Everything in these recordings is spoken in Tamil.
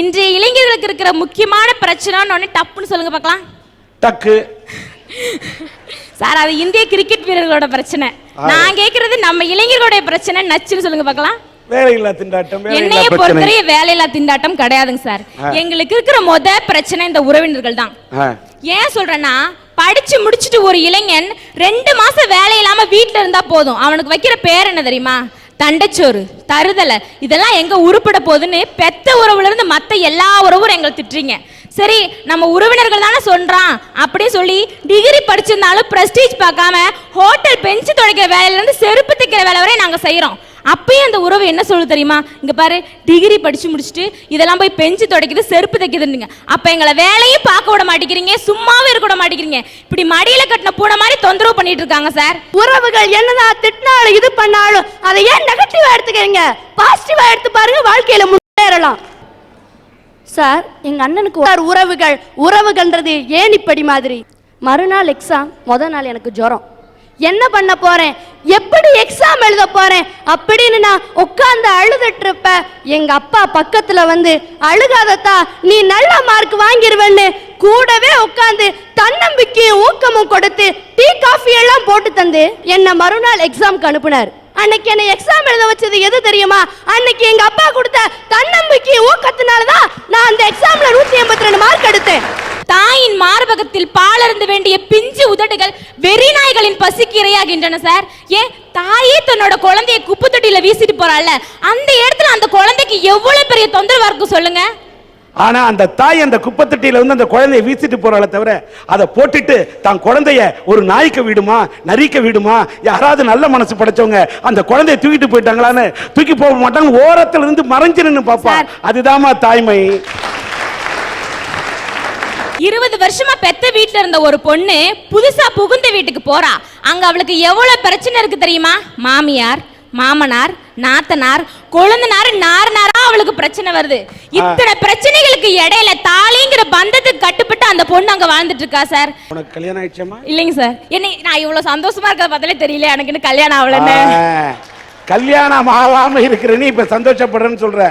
இன்றைய இளைஞர்களுக்கு இருக்கிற முக்கியமான பிரச்சனைன்னு ஒன்று டப்புன்னு சொல்லுங்க பார்க்கலாம். டக்கு. சார் அது இந்திய கிரிக்கெட் வீரர்களோட பிரச்சனை. நான் கேட்கறது நம்ம இளைஞர்களுடைய பிரச்சனை நச்சுன்னு சொல்லுங்க பார்க்கலாம். வேலையில்லா திண்டாட்டம் என்னைய பொறுத்தவரை வேலையில்லா திண்டாட்டம் கிடையாதுங்க சார். எங்களுக்கு இருக்கிற முத பிரச்சனை இந்த உறவினர்கள் தான். ஏன் சொல்றேன்னா படிச்சு முடிச்சுட்டு ஒரு இளைஞன் ரெண்டு மாசம் வேலை இல்லாம வீட்ல இருந்தா போதும். அவனுக்கு வைக்கிற பேர் என்ன தெரியுமா? தண்டச்சோறு தருதலை இதெல்லாம் எங்கே உருப்பட போகுதுன்னு பெத்த உறவுலேருந்து மற்ற எல்லா உறவும் எங்களை திட்டுறீங்க. சரி நம்ம உறவினர்கள் தானே சொல்கிறான் அப்படி சொல்லி டிகிரி படிச்சிருந்தாலும் ப்ரெஸ்டீஜ் பார்க்காம ஹோட்டல் பெஞ்சு துடைக்கிற வேலையிலேருந்து செருப்பு தைக்கிற வேலை வரை நாங்கள் செய்கிறோம் அப்பயும் அந்த உறவு என்ன சொல்லு தெரியுமா? இங்க பாரு டிகிரி படிச்சு முடிச்சுட்டு இதெல்லாம் போய் பெஞ்சு துடைக்குது செருப்பு தைக்குதுன்னு அப்ப எங்களை வேலையும் பார்க்க விட மாட்டேங்கிறீங்க சும்மாவே இருக்க விட மாட்டேங்கிறீங்க. இப்படி மடியில கட்டின பூனை மாதிரி தொந்தரவு பண்ணிட்டு இருக்காங்க சார். உறவுகள் என்னதான் திட்டினாலும் இது பண்ணாலும் அதை ஏன் நெகட்டிவா எடுத்துக்கிறீங்க? பாசிட்டிவா எடுத்து பாருங்க வாழ்க்கையில முன்னேறலாம். சார் எங்க அண்ணனுக்கு சார் உறவுகள் உறவுகள்ன்றது ஏன் இப்படி மாதிரி? மறுநாள் எக்ஸாம் முத நாள் எனக்கு ஜுரம். என்ன பண்ண போறேன்? எப்படி எக்ஸாம் எழுத போறேன்? அப்படின்னு நான் உட்கார்ந்து அழுதுட்டு இருப்ப எங்க அப்பா பக்கத்துல வந்து அழுகாதத்தா நீ நல்ல மார்க் வாங்கிருவேன்னு. கூடவே உட்காந்து தன்னம்பிக்கையும் ஊக்கமும் கொடுத்து டீ காஃபி எல்லாம் போட்டு தந்து என்ன மறுநாள் எக்ஸாம்க்கு அனுப்புனார். அன்னைக்கு என்னை எக்ஸாம் எழுத வச்சது எது தெரியுமா? அன்னைக்கு எங்க அப்பா கொடுத்த தன்னம்பிக்கை ஊக்கத்தினாலதான் நான் அந்த எக்ஸாம்ல நூத்தி எண்பத்தி ரெண்டு மார்க் எடுத்தேன். தாயின் மார்பகத்தில் பாலருந்து வேண்டிய பிஞ்சு உதடுகள் வெறிநாய்களின் பசிக்கு இரையாகின்றன சார் ஏன் தாயே தன்னோட குழந்தைய குப்பை தொட்டியில வீசிட்டு போறாள்ல. அந்த இடத்துல அந்த குழந்தைக்கு எவ்வளவு பெரிய தொந்தரவா இருக்கும் சொல்லுங்க. ஆனா அந்த தாய் அந்த குப்பத்தட்டியில வந்து அந்த குழந்தைய வீசிட்டு போறாளே தவிர அதை போட்டுட்டு தான் குழந்தைய ஒரு நாய்க்க விடுமா நரிக்க விடுமா யாராவது நல்ல மனசு படைச்சவங்க அந்த குழந்தைய தூக்கிட்டு போயிட்டாங்களான்னு தூக்கி போக மாட்டாங்க ஓரத்துல இருந்து மறைஞ்சு நின்னு பாப்பா சார். அதுதாம்மா தாய்மை. இருபது வருஷமா பெத்த வீட்ல இருந்த ஒரு பொண்ணு புதுசா புகுந்த வீட்டுக்கு போறா. அங்க அவளுக்கு எவ்வளவு பிரச்சனை இருக்கு தெரியுமா? மாமியார் மாமனார் நாத்தனார் கொழுந்தனார் நாரனாரா அவளுக்கு பிரச்சனை வருது. இத்தனை பிரச்சனைகளுக்கு இடையில தாலிங்கிற பந்தத்துக்கு கட்டுப்பட்டு அந்த பொண்ணு அங்க வாழ்ந்துட்டு இருக்கா சார்? உனக்கு கல்யாணம் ஆயிடுச்சம்மா? இல்லைங்க சார். என்ன நான் இவ்வளவு சந்தோஷமா இருக்கிறத பார்த்தாலே தெரியல எனக்கு இன்னும் கல்யாணம் ஆகலன்னு. கல்யாணம் ஆகாம இருக்கிற நீ இப்ப சந்தோஷப்படுறேன்னு சொல்ற.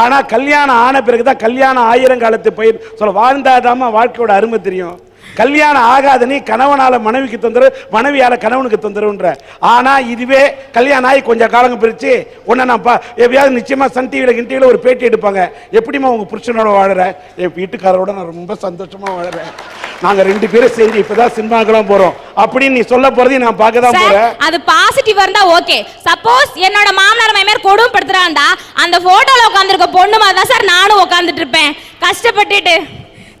ஆனால் கல்யாணம் ஆன பிறகு தான் கல்யாணம் ஆயிரம் காலத்து பயிர் சொல்ல வாழ்ந்தாதாம வாழ்க்கையோட அருமை தெரியும். கல்யாணம் ஆகாத நீ கணவனால மனைவிக்கு தொந்தரவு மனைவியால கணவனுக்கு தொந்தரவுன்ற ஆனா இதுவே கல்யாணம் ஆகி கொஞ்சம் காலங்க பிரிச்சு உன்னை நான் பா எப்படியாவது நிச்சயமா சன் டிவியில் கின் டிவியில் ஒரு பேட்டி எடுப்பாங்க. எப்படிம்மா உங்க புருஷனோட வாழற? என் வீட்டுக்காரரோட நான் ரொம்ப சந்தோஷமா வாழறேன். நாங்க ரெண்டு பேரும் சரி இப்பதான் சினிமாக்கெல்லாம் போறோம். அப்படின்னு நீ சொல்ல போறதையும் நான் பார்க்க தான் போறேன். அது பாசிட்டிவ் இருந்தா ஓகே சப்போஸ் என்னோட மாமனார் மாமியார் கொடுமைப்படுத்துறாண்டா அந்த போட்டோல உட்காந்துருக்க பொண்ணு மாதிரி தான் சார் நானும் உட்காந்துட்டு இருப்பேன். கஷ்டப்பட்டுட்டு.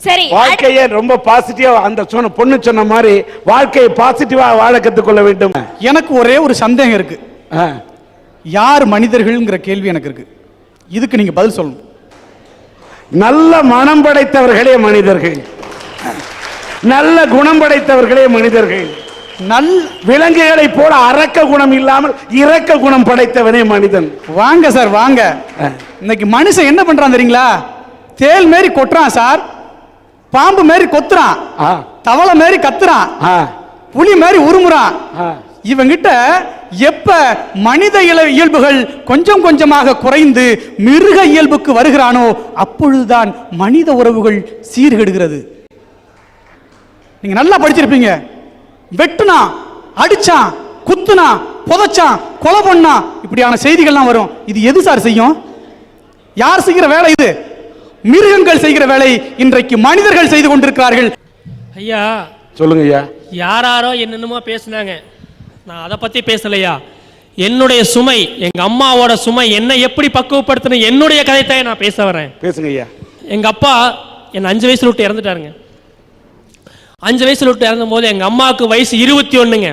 சரி வாழ்க்கையை ரொம்ப பாசிட்டிவா அந்த சொன்ன பொண்ணு சொன்ன மாதிரி வாழ்க்கையை பாசிட்டிவா வாழ கத்துக்கொள்ள வேண்டும். எனக்கு ஒரே ஒரு சந்தேகம் இருக்கு. ஆ. யார் மனிதர்கள்ங்கிற கேள்வி எனக்கு இருக்கு. இதுக்கு நீங்க பதில் சொல்லணும். நல்ல மனம் படைத்தவர்களே மனிதர்கள். நல்ல குணம் படைத்தவர்களே மனிதர்கள். நல் விலங்குகளை போல அரக்க குணம் இல்லாமல் இரக்க குணம் படைத்தவனே மனிதன். வாங்க சார் வாங்க. இன்னைக்கு மனுஷன் என்ன பண்றான் தெரியுங்களா? தேல் மாரி கொட்டுறான் சார். பாம்பு மாரி கொத்துறான். தவளை மாரி கத்துறான். புலி மாதிரி உருமுறான். இவங்கிட்ட எப்ப மனித இயல- இயல்புகள் கொஞ்சம் கொஞ்சமாக குறைந்து மிருக இயல்புக்கு வருகிறானோ அப்பொழுதுதான் மனித உறவுகள் சீர்கெடுகிறது. நீங்க நல்லா படிச்சிருப்பீங்க. வெட்டுனான் அடிச்சான் குத்துனான் புதைச்சான் கொலை பண்ணான். இப்படியான செய்திகள்லாம் வரும். இது எது சார் செய்யும்? யார் செய்கிற வேலை இது? மிருகங்கள் செய்கிற வேலை இன்றைக்கு மனிதர்கள் செய்து கொண்டிருக்கிறார்கள். ஐயா சொல்லுங்க ஐயா யாராரோ என்னென்னமோ பேசுனாங்க. நான் அதை பற்றி பேசலையா? என்னுடைய சுமை எங்கள் அம்மாவோட சுமை என்னை எப்படி பக்குவப்படுத்தணும் என்னுடைய கதைத்தான் நான் பேச வரேன். பேசுங்க ஐயா எங்கள் அப்பா என்னை அஞ்சு வயசுல விட்டு இறந்துட்டாருங்க. அஞ்சு வயசுல விட்டு இறந்தும் போது எங்கள் அம்மாவுக்கு வயசு இருபத்தி ஒன்றுங்க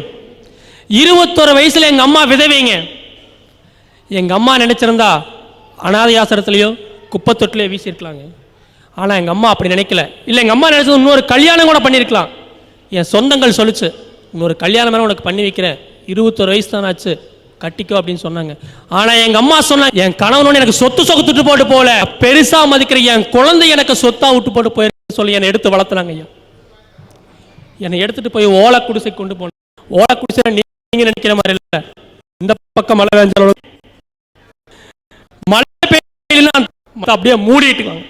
இருபத்தொரு வயசுல எங்கள் அம்மா விதவைங்க. எங்கள் அம்மா நினச்சிருந்தா அனாதை ஆசிரத்துலேயோ குப்பை தொட்டிலே வீசியிருக்கலாங்க. ஆனால் எங்கள் அம்மா அப்படி நினைக்கல. இல்லை எங்கள் அம்மா நினச்சது இன்னொரு கல்யாணம் கூட பண்ணியிருக்கலாம். என் சொந்தங்கள் சொல்லுச்சு இன்னொரு கல்யாணம் மேலே உனக்கு பண்ணி வைக்கிறேன். இருபத்தொரு வயசு தான் ஆச்சு. கட்டிக்கோ அப்படின்னு சொன்னாங்க. ஆனால் எங்கள் அம்மா சொன்னாங்க என் கணவனோட எனக்கு சொத்து சொத்து போட்டு போகல. பெருசாக மதிக்கிற என் குழந்தை எனக்கு சொத்தாக விட்டு போட்டு போயிருக்கு சொல்லி என்னை எடுத்து வளர்த்துனாங்க ஐயா. என்னை எடுத்துட்டு போய் ஓலை குடிசை கொண்டு போனேன் ஓலை குடிசை நீங்கள் நினைக்கிற மாதிரி இல்லை. இந்த பக்கம் மழை பெஞ்சாலும் பெய்யலாம் அப்படியே மூடிட்டுவாங்க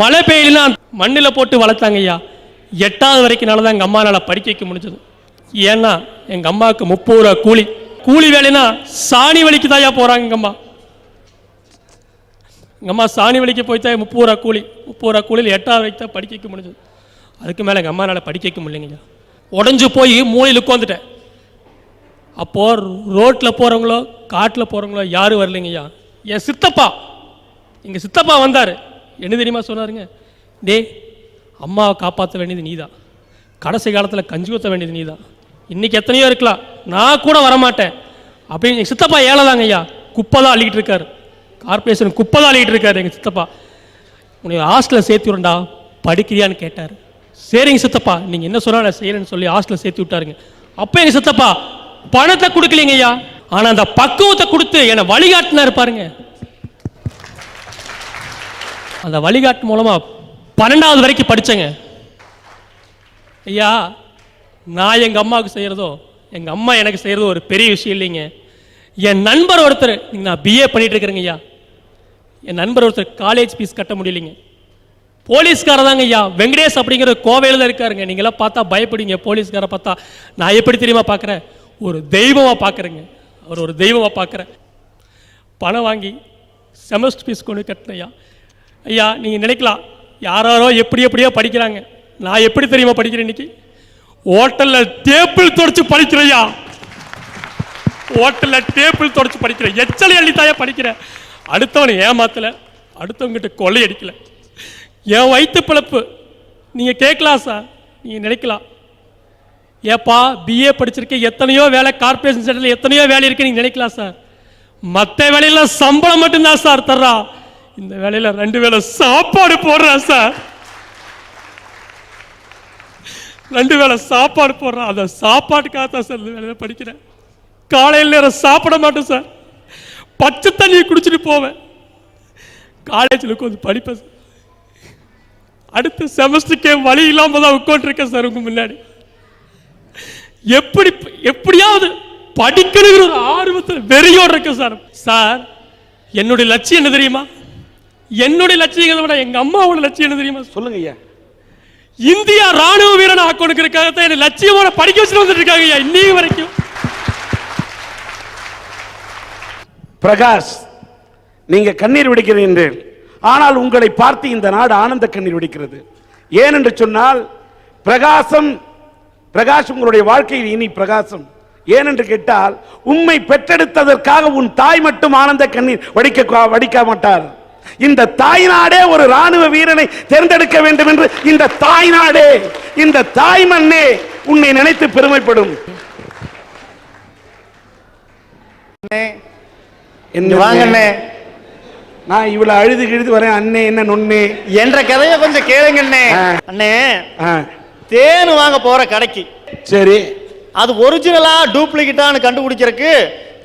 மழை பெய்யலாம் மண்ணில் போட்டு வளர்த்தாங்க ஐயா. எட்டாவது வரைக்கும்னால தான் எங்கள் அம்மானால் படிக்க வைக்க முடிஞ்சது. ஏன்னா எங்கள் அம்மாவுக்கு முப்பது ரூபா கூலி. கூலி வேலைனா சாணி வலிக்கு தாயா போகிறாங்க எங்கள் அம்மா. எங்கள் அம்மா சாணி வலிக்கு போய் தான் முப்பது ரூபா கூலி. முப்பது ரூபா கூலியில் எட்டாவது வரைக்கும் தான் படிக்க வைக்க முடிஞ்சது. அதுக்கு மேலே எங்கள் அம்மானால் படிக்க வைக்க முடியலைங்கய்யா உடஞ்சு போய் மூலையில் உட்காந்துட்டேன் அப்போது ரோட்டில் போகிறவங்களோ காட்டில் போகிறவங்களோ யாரும் வரலைங்கய்யா என் சித்தப்பா எங்கள் சித்தப்பா வந்தார். என்ன தெரியுமா சொன்னாருங்க? டேய் அம்மாவை காப்பாற்ற வேண்டியது நீதான். கடைசி காலத்தில் கஞ்சி ஊற்ற வேண்டியது நீதான். இன்றைக்கி எத்தனையோ இருக்கலாம். நான் கூட வரமாட்டேன். அப்படின்னு எங்கள் சித்தப்பா ஏழைதாங்க ஐயா. குப்பை தான் அள்ளிக்கிட்டு இருக்காரு. கார்பரேஷன் குப்பை தான் அள்ளிக்கிட்டு இருக்காரு எங்கள் சித்தப்பா. உன்னை ஹாஸ்டலில் சேர்த்து விடண்டா படிக்கிறியான்னு கேட்டார். சரிங்க சித்தப்பா. நீங்கள் என்ன சொன்னால் நான் செய்கிறேன்னு சொல்லி ஹாஸ்டலில் சேர்த்து விட்டாருங்க. அப்போ எங்கள் சித்தப்பா பணத்தை கொடுக்கலீங்க ஐயா. ஆனால் அந்த பக்குவத்தை கொடுத்து என்னை வழிகாட்டினா இருப்பாருங்க அந்த வழிகாட்டு மூலமாக பன்னெண்டாவது வரைக்கும் படித்தேங்க ஐயா நான் எங்கள் அம்மாவுக்கு செய்கிறதோ எங்கள் அம்மா எனக்கு செய்கிறதோ ஒரு பெரிய விஷயம் இல்லைங்க. என் நண்பர் ஒருத்தர் நீங்கள் நான் பிஏ பண்ணிகிட்டு இருக்கிறேங்க ஐயா. என் நண்பர் ஒருத்தர் காலேஜ் ஃபீஸ் கட்ட முடியலைங்க. போலீஸ்காரர் தாங்க ஐயா வெங்கடேஷ் அப்படிங்கிற கோவையில் தான் இருக்காருங்க. நீங்களாம் பார்த்தா பயப்படுங்க போலீஸ்காரை பார்த்தா. நான் எப்படி தெரியுமா பார்க்குறேன்? ஒரு தெய்வமாக பார்க்குறேங்க. அவர் ஒரு தெய்வமாக பார்க்குறேன். பணம் வாங்கி செமஸ்டர் ஃபீஸ் கொண்டு கட்டினையா ஐயா நீங்கள் நினைக்கலாம். யாராரோ எப்படி எப்படியோ படிக்கிறாங்க. நான் எப்படி தெரியுமா படிக்கிறேன் இன்னைக்கு? ஹோட்டலில் டேபிள் தொடச்சு படிக்கிறையா ஓட்டலில் ஹோட்டலில் டேபிள் தொடச்சு படிக்கிறேன். எச்சலை அள்ளித்தாயா படிக்கிறேன் அடுத்தவனை ஏமாத்தலை. அடுத்தவங்கிட்ட கொள்ளையடிக்கல. என் வயிற்று பிழப்பு நீங்கள் கேட்கலாம் சார் நீங்கள் நினைக்கலாம். ஏப்பா பிஏ படிச்சிருக்கேன் எத்தனையோ வேலை கார்பரேஷன் சென்டரில் எத்தனையோ வேலை இருக்கு நீங்கள் நினைக்கலாம் சார் மற்ற வேலையில் சம்பளம் மட்டும்தான் சார் தர்றா. இந்த வேலையில் ரெண்டு வேளை சாப்பாடு போடுறேன் சார். ரெண்டு வேளை சாப்பாடு போடுறேன் அந்த சாப்பாட்டுக்காக தான் சார் இந்த வேலையில் படிக்கிறேன். காலையில் நேரம் சாப்பிட மாட்டேன் சார். பச்சை தண்ணியை குடிச்சிட்டு போவேன். காலேஜில் உட்காந்து படிப்பேன் சார். அடுத்த செமஸ்டருக்கே வழி இல்லாமல் தான் உட்காந்துருக்கேன் சார் உங்கள் முன்னாடி. எப்படி எப்படியாவது படிக்கணுங்கிற ஒரு ஆர்வத்தில் வெறியோடு இருக்கேன் சார். சார் என்னுடைய லட்சியம் என்ன தெரியுமா? என்னுடைய லட்சியங்களை விட எங்க அம்மாவோட லட்சியம் என்ன தெரியுமா? சொல்லுங்க ஐயா. இந்தியா ராணுவ வீரன் ஆக்கணுங்கிறதுக்காகத்தான் என்ன லட்சியமான படிக்க வச்சுட்டு வந்துட்டு இருக்காங்க ஐயா இன்னைக்கு வரைக்கும். பிரகாஷ் நீங்க கண்ணீர் விடுகிறீர்கள் ஆனால் உங்களை பார்த்து இந்த நாடு ஆனந்த கண்ணீர் விடுக்கிறது. ஏனென்று சொன்னால் பிரகாசம் பிரகாஷ் உங்களுடைய வாழ்க்கையில் இனி பிரகாசம். ஏனென்று கேட்டால் உம்மை பெற்றெடுத்ததற்காக உன் தாய் மட்டும் ஆனந்த கண்ணீர் வடிக்க வடிக்க மாட்டார். இந்த தாய் நாடே ஒரு ராணுவ வீரனை தேர்ந்தெடுக்க வேண்டும் என்று இந்த தாய் நாடே இந்த தாய் மண்ணே உன்னை நினைத்து பெருமைப்படும். வாங்கண்ணே. நான் இவ்வளவு அழுது கிழுது வரேன் அண்ணே என்ன நொண்ணே? என்ற கதையை கொஞ்சம் கேளுங்கண்ணே. அண்ணே தேன் வாங்க போற கடைக்கு. சரி. அது ஒரிஜினலா டூப்ளிகேட்டான்னு கண்டுபிடிக்கிறதுக்கு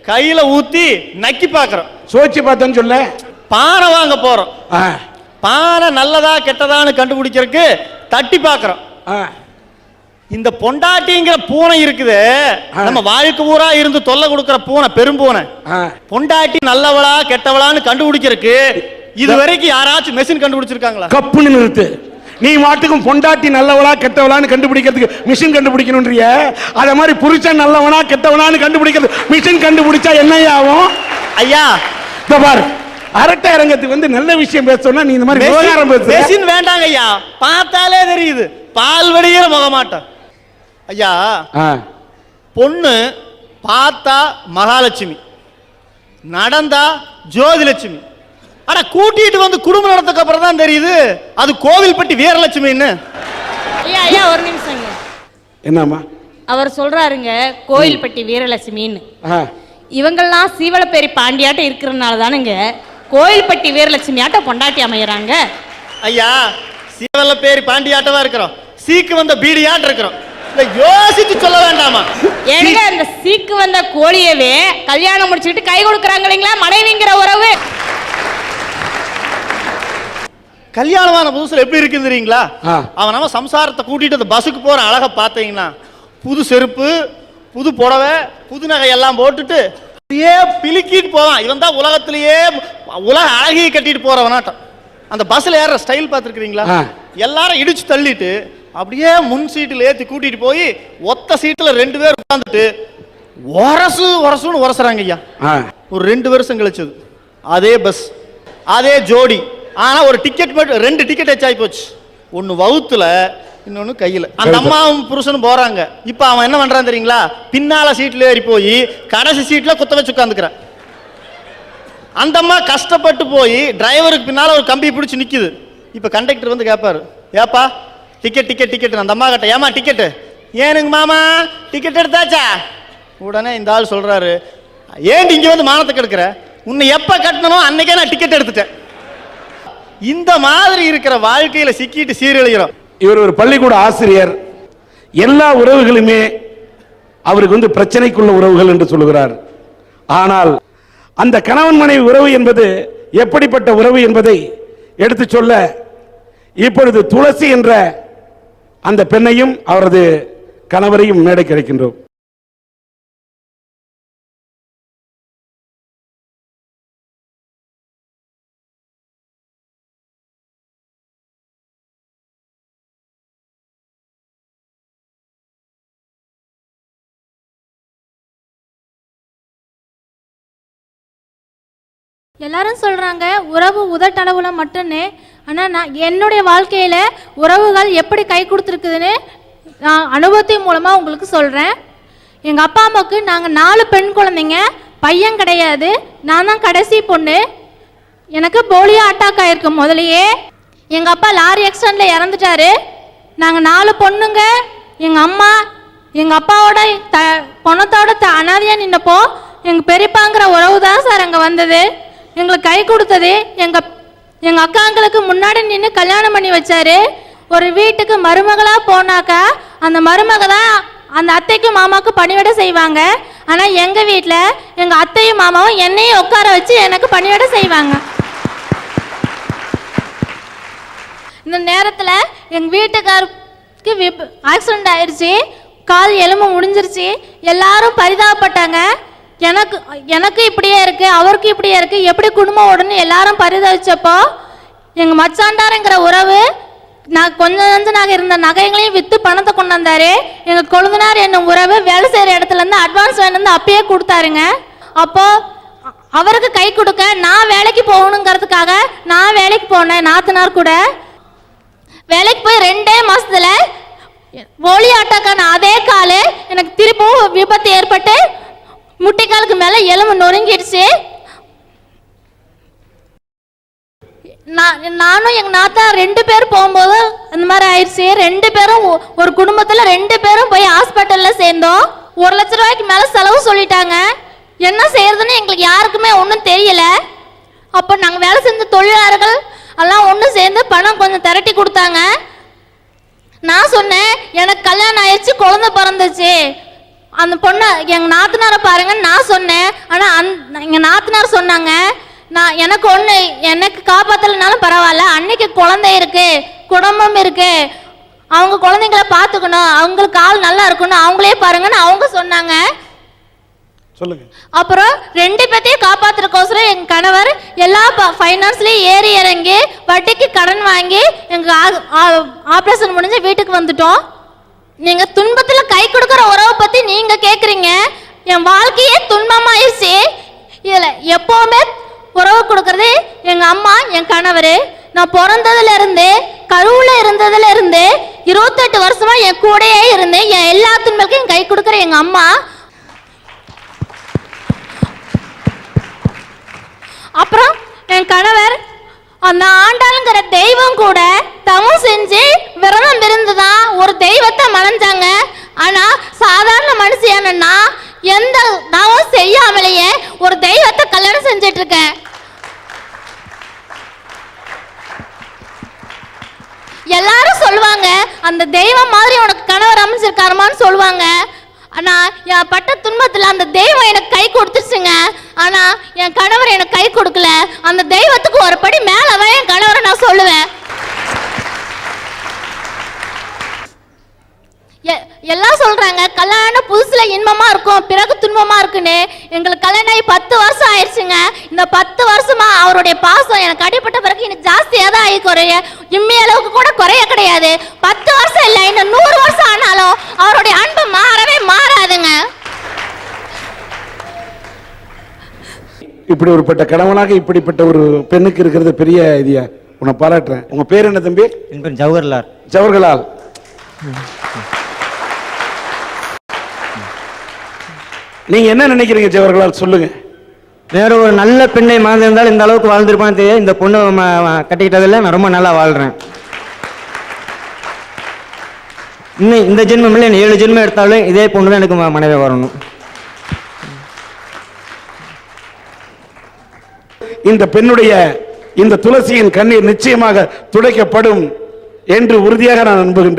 கையில ஊத்தி நக்கி பார்க்கறோம் சோச்சு பார்த்தேன்னு சொல்ல. பானை வாங்க போறோம். ஆ, பானை நல்லதா கெட்டதான்னு கண்டுபிடிக்கிறதுக்கு தட்டி பார்க்கறோம். இந்த பொண்டாட்டிங்கிற பூனை இருக்குது. நம்ம வாழ்க்கை பூரா இருந்து தொல்லை கொடுக்கிற பூனை பெரும்பூனை ஆ. பொண்டாட்டி நல்லவளா கெட்டவளான்னு கண்டுபிடிக்கிறதுக்கு இது வரைக்கும் யாராச்சும் மெஷின் கண்டுபிடிச்சிருக்காங்களா? கப்புன்னு நிறுத்து. நீ மாட்டுக்கும் பொண்டாட்டி நல்லவளா கெட்டவளான்னு கண்டுபிடிக்கிறதுக்கு மிஷின் கண்டுபிடிக்கணும்ன்றிய அத மாதிரி புருஷன் நல்லவனா கெட்டவனான்னு கண்டுபிடிக்கிறது மிஷின் கண்டுபிடிச்சா என்ன ஆகும்? ஐயா இப்ப பாரு. அரட்டை அரங்கத்துக்கு வந்து நல்ல விஷயம் பேச சொன்னா நீ இந்த மாதிரி விவகாரம் மெஷின் வேண்டாங்க ஐயா பார்த்தாலே தெரியுது. பால் வடிகிற முகமாட்டம் ஐயா பொண்ணு பார்த்தா மகாலட்சுமி நடந்தா ஜோதிலட்சுமி. அட கூட்டிட்டு வந்து குடும்பம் நடத்தக்கு அப்புறம் தான் தெரியுது. அது கோவில்பட்டி வீரலட்சுமின்னு. ஐயா ஐயா ஒரு நிமிஷங்க என்னம்மா? அவர் சொல்றாருங்க கோயில்பட்டி வீரலட்சுமின்னு. இவங்கெல்லாம் சீவலப்பேரி பாண்டியாட்டம் இருக்கிறனால தானுங்க கோயில்பட்டி வீரலட்சுமி ஆட்டம் பொண்டாட்டி அமையறாங்க. ஐயா சீவல்ல பேர் பாண்டியாட்டமா இருக்கிறோம். சீக்கு வந்த பீடியாட்டு இருக்கிறோம். இதை யோசிச்சு சொல்ல வேண்டாமா? ஏங்க அந்த சீக்கு வந்த கோழியவே கல்யாணம் முடிச்சுக்கிட்டு கை கொடுக்குறாங்க இல்லைங்களா? மனைவிங்கிற உறவு. கல்யாணமான புதுசுல எப்படி ஆ. அவன் நம்ம சம்சாரத்தை கூட்டிட்டு அந்த பஸ்ஸுக்கு போற அழகை பார்த்தீங்கன்னா புது செருப்பு புது புடவை புது நகை எல்லாம் போட்டுட்டு அப்படியே பிலுக்கிட்டு போவான். இவன் தான் உலகத்திலேயே உலக அழகியை கட்டிட்டு போறவனாட்டம் அந்த பஸ்ல ஏற ஸ்டைல் பார்த்துருக்கீங்களா. எல்லாரும் இடிச்சு தள்ளிட்டு அப்படியே முன் சீட்டில் ஏத்தி கூட்டிட்டு போய் ஒத்த சீட்டுல ரெண்டு பேர் உட்காந்துட்டு உரசு உரசுன்னு உரசுறாங்க ஐயா. ஒரு ரெண்டு வருஷம் கழிச்சது. அதே பஸ் அதே ஜோடி. ஆனா ஒரு டிக்கெட் மட்டும் ரெண்டு டிக்கெட் ஆகி போச்சு. ஒன்னு வவுத்துல இன்னொன்னு கையில. அந்த அம்மாவும் புருஷனும் போறாங்க. இப்ப அவன் என்ன பண்றான் தெரியுங்களா? பின்னால சீட்ல ஏறி போய் கடைசி சீட்ல குத்த வச்சு உட்காந்துக்கிறான் அந்த அம்மா கஷ்டப்பட்டு போய் டிரைவருக்கு பின்னால் ஒரு கம்பி பிடிச்சி நிற்கிது இப்போ கண்டக்டர் வந்து கேட்பாரு ஏப்பா டிக்கெட் டிக்கெட் டிக்கெட் அந்த அம்மா கிட்ட ஏமா டிக்கெட்டு ஏனுங்க மாமா டிக்கெட் எடுத்தாச்சா? உடனே இந்த ஆள் சொல்கிறாரு ஏன் இங்கே வந்து மானத்தை கெடுக்கிற? உன்னை எப்போ கட்டணும் அன்னைக்கே நான் டிக்கெட் எடுத்துட்டேன். இந்த மாதிரி இருக்கிற வாழ்க்கையில் சிக்கிட்டு சீரழிகிறோம். இவர் ஒரு பள்ளிக்கூட ஆசிரியர். எல்லா உறவுகளுமே அவருக்கு வந்து பிரச்சனைக்குள்ள உறவுகள் என்று சொல்லுகிறார். ஆனால் அந்த கணவன் மனைவி உறவு என்பது எப்படிப்பட்ட உறவு என்பதை எடுத்து சொல்ல இப்பொழுது துளசி என்ற அந்த பெண்ணையும் அவரது கணவரையும் மேடை கிடைக்கின்றோம் எல்லாரும் சொல்கிறாங்க உறவு உதட்டளவில் மட்டும்னு. ஆனால் நான் என்னுடைய வாழ்க்கையில் உறவுகள் எப்படி கை கொடுத்துருக்குதுன்னு நான் அனுபவத்தின் மூலமாக உங்களுக்கு சொல்கிறேன் எங்கள் அப்பா அம்மாவுக்கு நாங்கள் நாலு பெண் குழந்தைங்க. பையன் கிடையாது. நான் தான் கடைசி பொண்ணு. எனக்கு போலியோ அட்டாக் ஆயிருக்கு முதலையே எங்கள் அப்பா லாரி ஆக்சிடெண்ட்டில் இறந்துட்டாரு. நாங்கள் நாலு பொண்ணுங்க. எங்கள் அம்மா எங்கள் அப்பாவோட த பணத்தோட த அனாதையா நின்னப்போ எங்கள் பெரியப்பாங்கிற உறவு தான் சார் அங்கே வந்தது. எங்களுக்கு கை கொடுத்தது எங்க எங்க அக்காங்களுக்கு முன்னாடி நின்று கல்யாணம் பண்ணி வச்சாரு. ஒரு வீட்டுக்கு மருமகளா போனாக்கா அந்த மருமக தான் அந்த அத்தைக்கும் மாமாவுக்கும் பணிவிட செய்வாங்க. ஆனா எங்க வீட்டில் எங்க அத்தையும் மாமாவும் என்னையும் உட்கார வச்சு எனக்கு பணிவிட செய்வாங்க. இந்த நேரத்தில் எங்கள் வீட்டுக்காருக்கு விப் ஆக்சிடெண்ட் ஆயிடுச்சு கால் எலும்பு முடிஞ்சிருச்சு. எல்லாரும் பரிதாபப்பட்டாங்க. எனக்கு எனக்கு இப்படியே இருக்கு அவருக்கு இப்படியே இருக்கு எப்படி குடும்பம் ஓடுன்னு எல்லாரும் பரிதவிச்சப்போ எங்கள் மச்சாண்டாருங்கிற உறவு நான் கொஞ்சம் கொஞ்சம் நாங்கள் இருந்த நகைகளையும் விற்று பணத்தை கொண்டு வந்தாரு. எங்கள் கொழுந்தனார் என்னும் உறவு வேலை செய்கிற இடத்துல இருந்து அட்வான்ஸ் வேணும்னு அப்பயே கொடுத்தாருங்க. அப்போ அவருக்கு கை கொடுக்க நான் வேலைக்கு போகணுங்கிறதுக்காக நான் வேலைக்கு போனேன் நாத்தனார் கூட. வேலைக்கு போய் ரெண்டே மாசத்துல ஒளி ஆட்டோக்கான அதே காலு எனக்கு திரும்பவும் விபத்து ஏற்பட்டு முட்டைக்காலுக்கு மேல எலும்பு நொறுங்கிடுச்சு. நான் நானும் எங்க நாத்தா ரெண்டு பேர் போகும்போது அந்த மாதிரி ஆயிடுச்சு. ரெண்டு பேரும் ஒ- ஒரு குடும்பத்துல ரெண்டு பேரும் போய் ஹாஸ்பிட்டல்ல சேர்ந்தோம். ஒரு லட்ச ரூபாய்க்கு மேல செலவு சொல்லிட்டாங்க. என்ன செய்யறதுன்னு எங்களுக்கு யாருக்குமே ஒன்றும் தெரியல. அப்போ நாங்கள் வேலை செஞ்ச தொழிலாளர்கள் எல்லாம் ஒன்று சேர்ந்து பணம் கொஞ்சம் திரட்டி கொடுத்தாங்க. நான் சொன்னேன் எனக்கு கல்யாணம் ஆயிடுச்சு குழந்தை பிறந்துச்சு. அந்த பொண்ணை எங்கள் நாத்தனாரை பாருங்கன்னு நான் சொன்னேன். ஆனால் அந் எங்கள் நாத்தனார் சொன்னாங்க நான் எனக்கு ஒன்று எனக்கு காப்பாற்றலைனாலும் பரவாயில்ல. அன்னைக்கு குழந்தை இருக்கு குடும்பம் இருக்கு. அவங்க குழந்தைங்கள பார்த்துக்கணும். அவங்களுக்கு ஆள் நல்லா இருக்கணும் அவங்களே பாருங்கன்னு அவங்க சொன்னாங்க. சொல்லுங்க. அப்புறம் ரெண்டு பேத்தையும் காப்பாத்துறதுக்கோசரம் எங்க கணவர் எல்லா ஃபைனான்ஸ்லயும் ஏறி இறங்கி வட்டிக்கு கடன் வாங்கி எங்க ஆப்ரேஷன் முடிஞ்சு வீட்டுக்கு வந்துட்டோம். நீங்க உறவை கேட்குறீங்க என் வாழ்க்கையே துன்பமாயிருச்சு இதில் எப்போவுமே உறவு கொடுக்கறது எங்கள் அம்மா என் கணவர். நான் பிறந்ததுலேருந்து இருந்து இருந்ததுலேருந்து இருபத்தெட்டு வருஷமாக என் கூடையே இருந்து என் எல்லா துன்பங்களுக்கும் கை கொடுக்குற எங்கள் அம்மா. அப்புறம் என் கணவர் அந்த ஆண்டாளுங்கிற தெய்வம் கூட தவம் செஞ்சு விரதம் இருந்துதான் ஒரு தெய்வத்தை மணஞ்சாங்க. ஆனால் சாதாரண மனுஷியான நான் எந்த தவம் செய்யாமலேயே ஒரு தெய்வத்தை கல்யாணம் செஞ்சுட்டு இருக்கேன் எல்லாரும் சொல்லுவாங்க அந்த தெய்வம் மாதிரி உனக்கு கணவர் அமைஞ்சிருக்காருமான்னு சொல்லுவாங்க. ஆனா என் பட்ட துன்பத்துல அந்த தெய்வம் எனக்கு கை கொடுத்துருச்சுங்க ஆனா என் கணவர் எனக்கு கை கொடுக்கல. அந்த தெய்வத்துக்கு ஒரு படி மேலவே என் கணவரை நான் சொல்லுவேன். எல்லாம் சொல்றாங்க கல்யாணம் புதுசுல இன்பமா இருக்கும் பிறகு துன்பமா இருக்குன்னு. எங்களுக்கு கல்யாணம் ஆகி பத்து வருஷம் ஆயிடுச்சுங்க. இந்த பத்து வருஷமா அவருடைய பாசம் எனக்கு அடிப்பட்ட பிறகு இன்னும் ஜாஸ்தியா தான் ஆகி குறைய இம்மி அளவுக்கு கூட குறைய கிடையாது. பத்து வருஷம் இல்லை இன்னும் நூறு வருஷம் ஆனாலும் அவருடைய அன்பு மாறவே மாறாதுங்க. இப்படி ஒருப்பட்ட கணவனாக இப்படிப்பட்ட ஒரு பெண்ணுக்கு இருக்கிறது பெரிய இதியா உன்னை பாராட்டுறேன். உங்க பேர் என்ன தம்பி? என் பேர் ஜவஹர்லால். ஜவஹர்லால். நீங்க என்ன நினைக்கிறீங்க ஜவஹர்லால் சொல்லுங்க. வேற ஒரு நல்ல பெண்ணை மறந்திருந்தால் இந்த அளவுக்கு வாழ்ந்திருப்பான்னு தெரியாது இந்த பொண்ணு கட்டிக்கிட்டதில் நான் ரொம்ப நல்லா வாழ்கிறேன் இன்னும் இந்த ஜென்மம் இல்லை ஏழு ஜென்மம் எடுத்தாலும் இதே பொண்ணு தான் எனக்கு மனைவி வரணும். இந்த பெண்ணுடைய இந்த துளசியின் கண்ணீர் நிச்சயமாக துடைக்கப்படும் என்று உறுதியாக நான் நம்புகின்றேன்.